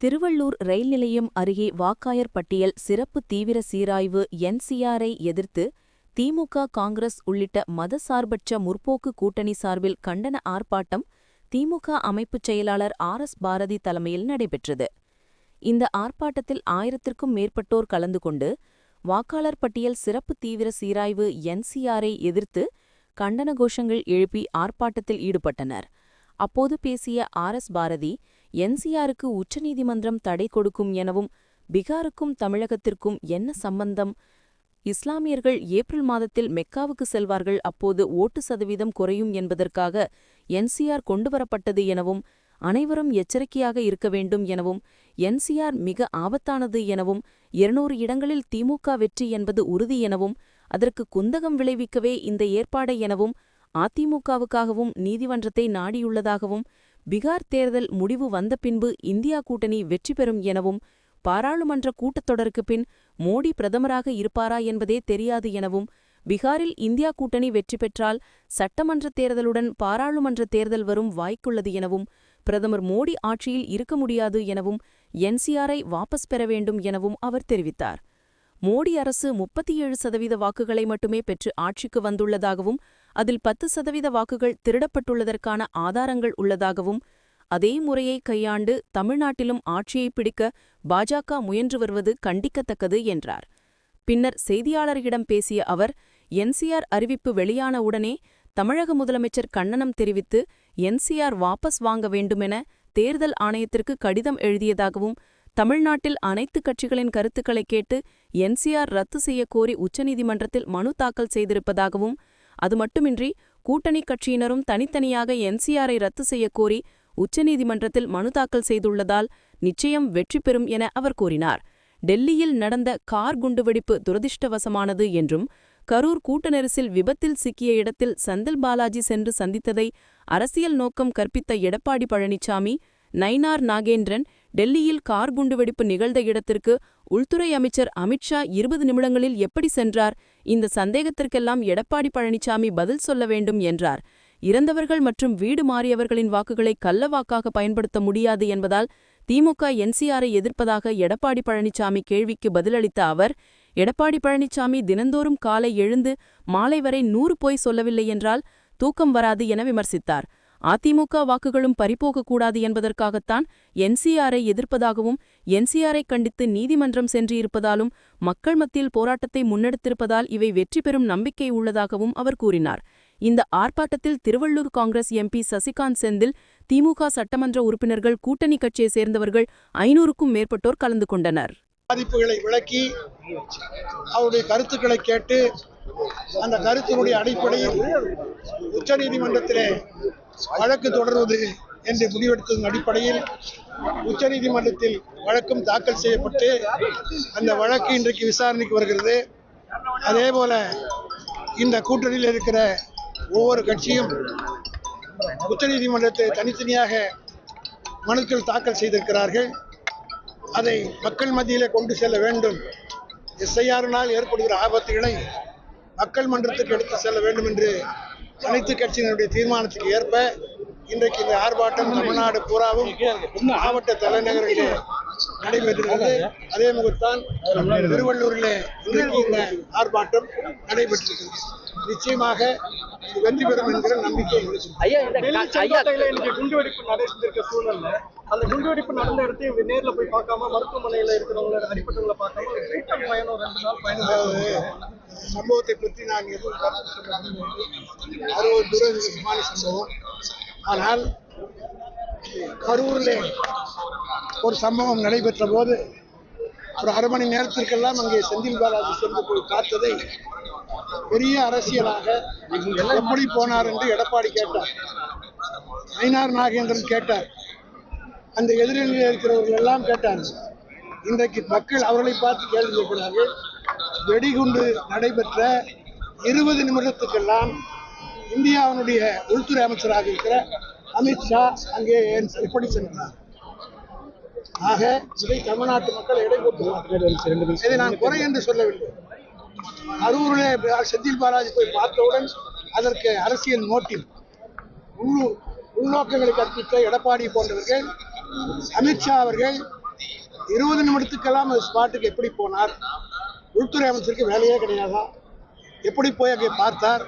திருவள்ளூர் ரயில் நிலையம் அருகே வாக்காயர் பட்டியல் சிறப்பு தீவிர சீராய்வு என்சிஆரை எதிர்த்து திமுக காங்கிரஸ் உள்ளிட்ட மதசார்பற்ற முற்போக்கு கூட்டணி சார்பில் கண்டன ஆர்ப்பாட்டம் திமுக அமைப்புச் செயலாளர் ஆர் எஸ் பாரதி தலைமையில் நடைபெற்றது. இந்த ஆர்ப்பாட்டத்தில் ஆயிரத்திற்கும் மேற்பட்டோர் கலந்து கொண்டு வாக்காளர் பட்டியல் சிறப்பு தீவிர சீராய்வு என்சிஆரை எதிர்த்து கண்டன கோஷங்கள் எழுப்பி ஆர்ப்பாட்டத்தில் ஈடுபட்டனர். அப்போது பேசிய ஆர் எஸ் பாரதி என்சிஆருக்கு உச்சநீதிமன்றம் தடை கொடுக்கும் எனவும் பீகாருக்கும் தமிழகத்திற்கும் என்ன சம்பந்தம்? இஸ்லாமியர்கள் ஏப்ரல் மாதத்தில் மெக்காவுக்கு செல்வார்கள் அப்போது ஓட்டு சதவீதம் குறையும் என்பதற்காக என்சிஆர் கொண்டுவரப்பட்டது எனவும் அனைவரும் எச்சரிக்கையாக இருக்க வேண்டும் எனவும் என்சிஆர் மிக ஆபத்தானது எனவும் இருநூறு இடங்களில் திமுக வெற்றி என்பது உறுதி எனவும் அதற்கு குந்தகம் விளைவிக்கவே இந்த ஏற்பாடை எனவும் அதிமுகவுக்காகவும் நீதிமன்றத்தை நாடியுள்ளதாகவும் பீகார் தேர்தல் முடிவு வந்த பின்பு இந்தியா கூட்டணி வெற்றி பெறும் எனவும் பாராளுமன்ற கூட்டத்தொடருக்கு பின் மோடி பிரதமராக இருப்பாரா என்பதே தெரியாது எனவும் பீகாரில் இந்தியா கூட்டணி வெற்றி பெற்றால் சட்டமன்ற தேர்தலுடன் பாராளுமன்ற தேர்தல் வரும் வாய்க்குள்ளது எனவும் பிரதமர் மோடி ஆட்சியில் இருக்க முடியாது எனவும் என்சிஆரை வாபஸ் பெற வேண்டும் எனவும் அவர் தெரிவித்தார். மோடி அரசு முப்பத்தி ஏழு சதவீத வாக்குகளை மட்டுமே பெற்று ஆட்சிக்கு வந்துள்ளதாகவும் அதில் பத்து சதவீத வாக்குகள் திருடப்பட்டுள்ளதற்கான ஆதாரங்கள் உள்ளதாகவும் அதே முறையை கையாண்டு தமிழ்நாட்டிலும் ஆட்சியை பிடிக்க பாஜக முயன்று வருவது கண்டிக்கத்தக்கது என்றார். பின்னர் செய்தியாளர்களிடம் பேசிய அவர் என்சிஆர் அறிவிப்பு வெளியான உடனே தமிழக முதலமைச்சர் கண்ணனம் தெரிவித்து என்சிஆர் வாபஸ் வாங்க வேண்டுமென தேர்தல் ஆணையத்திற்கு கடிதம் எழுதியதாகவும் தமிழ்நாட்டில் அனைத்து கட்சிகளின் கருத்துக்களை கேட்டு என்சிஆர் ரத்து செய்யக்கோரி உச்சநீதிமன்றத்தில் மனு தாக்கல் செய்திருப்பதாகவும் அது மட்டுமின்றி கூட்டணி கட்சியினரும் தனித்தனியாக என்சிஆரை ரத்து செய்யக் கோரி உச்சநீதிமன்றத்தில் மனு தாக்கல் செய்துள்ளதால் நிச்சயம் வெற்றி பெறும் என அவர் கூறினார். டெல்லியில் நடந்த கார் குண்டுவெடிப்பு துரதிர்ஷ்டவசமானது என்றும் கரூர் கூட்ட நெரிசில் விபத்தில் சிக்கிய இடத்தில் செந்தில் பாலாஜி சென்று சந்தித்ததை அரசியல் நோக்கம் கற்பித்த எடப்பாடி பழனிசாமி நைனார் நாகேந்திரன் டெல்லியில் கார் குண்டுவெடிப்பு நிகழ்ந்த இடத்திற்கு உள்துறை அமைச்சர் அமித்ஷா இருபது நிமிடங்களில் எப்படி சென்றார்? இந்த சந்தேகத்திற்கெல்லாம் எடப்பாடி பழனிசாமி பதில் சொல்ல வேண்டும் என்றார். இறந்தவர்கள் மற்றும் வீடு மாறியவர்களின் வாக்குகளை கள்ளவாக்காக பயன்படுத்த முடியாது என்பதால் திமுக என்சிஆரை எதிர்ப்பதாக எடப்பாடி பழனிசாமி கேள்விக்கு பதிலளித்த அவர் எடப்பாடி பழனிசாமி தினந்தோறும் காலை எழுந்து மாலை வரை நூறு போய் சொல்லவில்லை என்றால் தூக்கம் வராது என விமர்சித்தார். அதிமுக வாக்குகளும் பறிபோகக்கூடாது என்பதற்காகத்தான் என்சிஆரை எதிர்ப்பதாகவும் என்சிஆரை கண்டித்து நீதிமன்றம் சென்றிருப்பதாலும் மக்கள் மத்தியில் போராட்டத்தை முன்னெடுத்திருப்பதால் இவை வெற்றி பெறும் நம்பிக்கை உள்ளதாகவும் அவர் கூறினார். இந்த ஆர்ப்பாட்டத்தில் திருவள்ளூர் காங்கிரஸ் எம்பி சசிகாந்த் செந்தில் திமுக சட்டமன்ற உறுப்பினர்கள் கூட்டணி கட்சியை சேர்ந்தவர்கள் ஐநூறுக்கும் மேற்பட்டோர் கலந்து கொண்டனர். பாதிப்புகளை விளக்கி அவருடைய கருத்துக்களை கேட்டு அந்த கருத்தினுடைய அடிப்படையில் உச்ச நீதிமன்றத்திலே வழக்கு தொடர்வது என்று முடிவெடுத்ததன் அடிப்படையில் உச்ச நீதிமன்றத்தில் வழக்கும் தாக்கல் செய்யப்பட்டு அந்த வழக்கு இன்றைக்கு விசாரணைக்கு வருகிறது. அதே போல இந்த கூட்டணியில் இருக்கிற ஒவ்வொரு கட்சியும் உச்ச நீதிமன்றத்தை தனித்தனியாக மனுக்கள் தாக்கல் செய்திருக்கிறார்கள். அதை மக்கள் மத்தியிலே கொண்டு செல்ல வேண்டும். எஸ்ஐஆரினால் ஏற்படுகிற ஆபத்துகளை மக்கள் மன்றத்துக்கு எடுத்து செல்ல வேண்டும் என்று அனைத்து கட்சியினருடைய தீர்மானத்துக்கு ஏற்ப இன்றைக்கு இந்த ஆர்ப்பாட்டம் தமிழ்நாடு பூராவும் மாவட்ட தலைநகரிலே நடைபெற்றிருக்கிறது அதே முகத்தான் திருவள்ளூரிலே இன்றைக்கு இந்த ஆர்ப்பாட்டம் நடைபெற்றிருக்கிறது. நிச்சயமாக இது வெற்றி பெறும் என்கிற நம்பிக்கை குண்டுவெடிப்பு நடந்திருக்க சூழல்ல அந்த குண்டுவெடிப்பு நடந்த இடத்தையும் நேர்ல போய் பார்க்காம மருத்துவமனையில இருக்கிறவங்கள அடிப்பட்டவங்களை பார்க்காம பயணம் ரெண்டு நாள் பயணம் சம்பவத்தை பற்றி நான் எதுவும் கருத்து சொல்ல. அது ஒரு துரதிருஷ்டமான சம்பவம். ஆனால் கரூரில் ஒரு சம்பவம் நடைபெற்ற போது ஒரு அரை மணி நேரத்திற்கெல்லாம் அங்கே செந்தில் பாலாஜி சென்று போய் பார்த்ததை பெரிய அரசியலாக எப்படி போனார் என்று எடப்பாடி கேட்டார். ஐநார் நாகேந்திரன் கேட்டார். அந்த எதிரில் இருக்கிறவர்கள் எல்லாம் கேட்டார் இன்றைக்கு மக்கள் அவர்களை பார்த்து கேள்வி கேட்கிறார்கள். வெடிகுண்டு நடைபெற்ற இருபது நிமிடத்துக்கெல்லாம் இந்தியாவினுடைய உள்துறை அமைச்சராக இருக்கிற அமித்ஷா அங்கே எப்படி சென்றார்? ஆக இதை தமிழ்நாட்டு மக்கள் எடை போட்டுள்ளார்கள் இதை நான் குறை என்று சொல்லவில்லை. அரூரிலே செந்தில் பாலாஜி போய் பார்த்தவுடன் அதற்கு அரசியல் நோட்டில் உள் உள்நோக்கங்களை கற்பித்த எடப்பாடி போன்றவர்கள் அமித்ஷா அவர்கள் இருபது நிமிடத்துக்கெல்லாம் அந்த ஸ்பாட்டுக்கு எப்படி போனார்? உள்துறை அமைச்சருக்கு வேலையே கிடையாதா? எப்படி போய் அங்கே பார்த்தார்?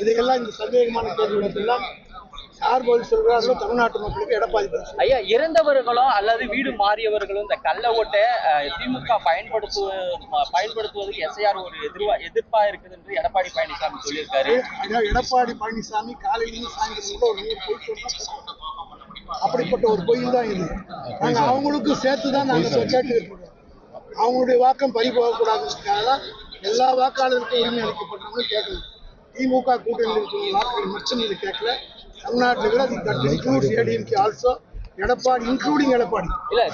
இதையெல்லாம் இந்த சந்தேகமான கேள்விகளுக்கெல்லாம் யார் பதில் சொல்கிறார்களோ தமிழ்நாட்டு மக்களுக்கு எடப்பாடி பதில். ஐயா இறந்தவர்களும் அல்லது வீடு மாறியவர்களும் இந்த கள்ள ஓட்டை திமுக பயன்படுத்துவ ம- பயன்படுத்துவதற்கு எஸ்ஐஆர் ஒரு எதிர்வா எதிர்ப்பா இருக்குது என்று எடப்பாடி பழனிசாமி சொல்லியிருக்காரு. அதாவது எடப்பாடி பழனிசாமி காலையிலிருந்து சாயந்தரம் கூட ஒரு நூறு பொய் சொன்னா அப்படிப்பட்ட ஒரு பொய் தான் இது. நாங்க அவங்களுக்கும் சேர்த்து தான் நாங்க இருக்கோம். அவங்களுடைய வாக்கம் பறி போகக்கூடாதுக்காக தான் எல்லா வாக்காளருக்கும் உரிமை அளிக்கப்பட்டவங்களும் கேட்கணும். திமுக கூட்டணியில் இருக்கிற வாக்குகள் மட்டும் இது கேட்கல. தமிழ்நாட்டில் that includes ADMK also Edappadi including Edappadi. இல்லை.